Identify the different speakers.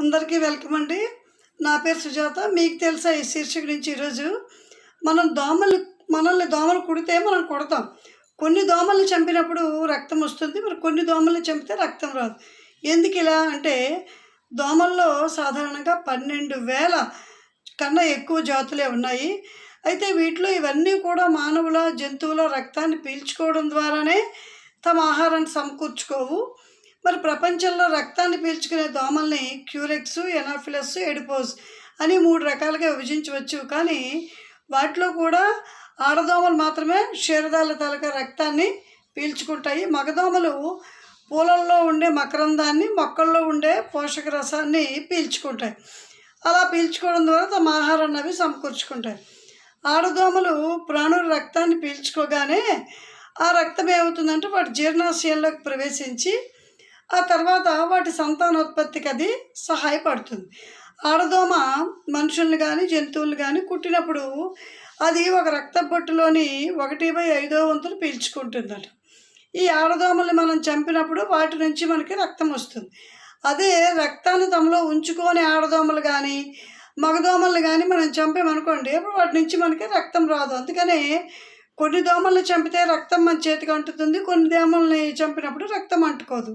Speaker 1: అందరికీ వెల్కమ్ అండి. నా పేరు సుజాత. మీకు తెలుసా ఈ శీర్షిక నుంచి ఈరోజు? మనం దోమలు మనల్ని దోమలు కుడితే మనం కొడతాం. కొన్ని దోమల్ని చంపినప్పుడు రక్తం వస్తుంది. మరి కొన్ని దోమల్ని చంపితే రక్తం రాదు. ఎందుకు ఇలా అంటే దోమల్లో సాధారణంగా పన్నెండు వేల కన్నా ఎక్కువ జాతులే ఉన్నాయి. అయితే వీటిలో ఇవన్నీ కూడా మానవుల జంతువుల రక్తాన్ని పీల్చుకోవడం ద్వారానే తమ ఆహారాన్ని సమకూర్చుకోవు. మరి ప్రపంచంలో రక్తాన్ని పీల్చుకునే దోమల్ని క్యూరెక్స్ ఎనాఫిలస్ ఎడిపోస్ అని మూడు రకాలుగా విభజించవచ్చు. కానీ వాటిలో కూడా ఆడదోమలు మాత్రమే క్షీరదాల తాలూకా రక్తాన్ని పీల్చుకుంటాయి. మగదోమలు పూలల్లో ఉండే మకరందాన్ని మొక్కల్లో ఉండే పోషక రసాన్ని పీల్చుకుంటాయి. అలా పీల్చుకోవడం ద్వారా తమ ఆహారాన్ని అవి సమకూర్చుకుంటాయి. ఆడదోమలు ప్రాణుల రక్తాన్ని పీల్చుకోగానే ఆ రక్తం ఏమవుతుందంటే వాటి జీర్ణాశయంలోకి ప్రవేశించి ఆ తర్వాత వాటి సంతానోత్పత్తికి అది సహాయపడుతుంది. ఆడదోమ మనుషుల్ని కానీ జంతువులు కానీ కుట్టినప్పుడు అది ఒక రక్త బొట్టులోని ఒకటి బై ఐదో వంతులు పీల్చుకుంటుందట. ఈ ఆడదోమల్ని మనం చంపినప్పుడు వాటి నుంచి మనకి రక్తం వస్తుంది. అదే రక్తాన్ని తమలో ఉంచుకొని ఆడదోమలు కానీ మగదోమల్ని కానీ మనం చంపామనుకోండి అప్పుడు వాటి నుంచి మనకి రక్తం రాదు. అందుకనే కొన్ని దోమల్ని చంపితే రక్తం మన చేతికి అంటుతుంది కొన్ని దోమల్ని చంపినప్పుడు రక్తం అంటుకోదు.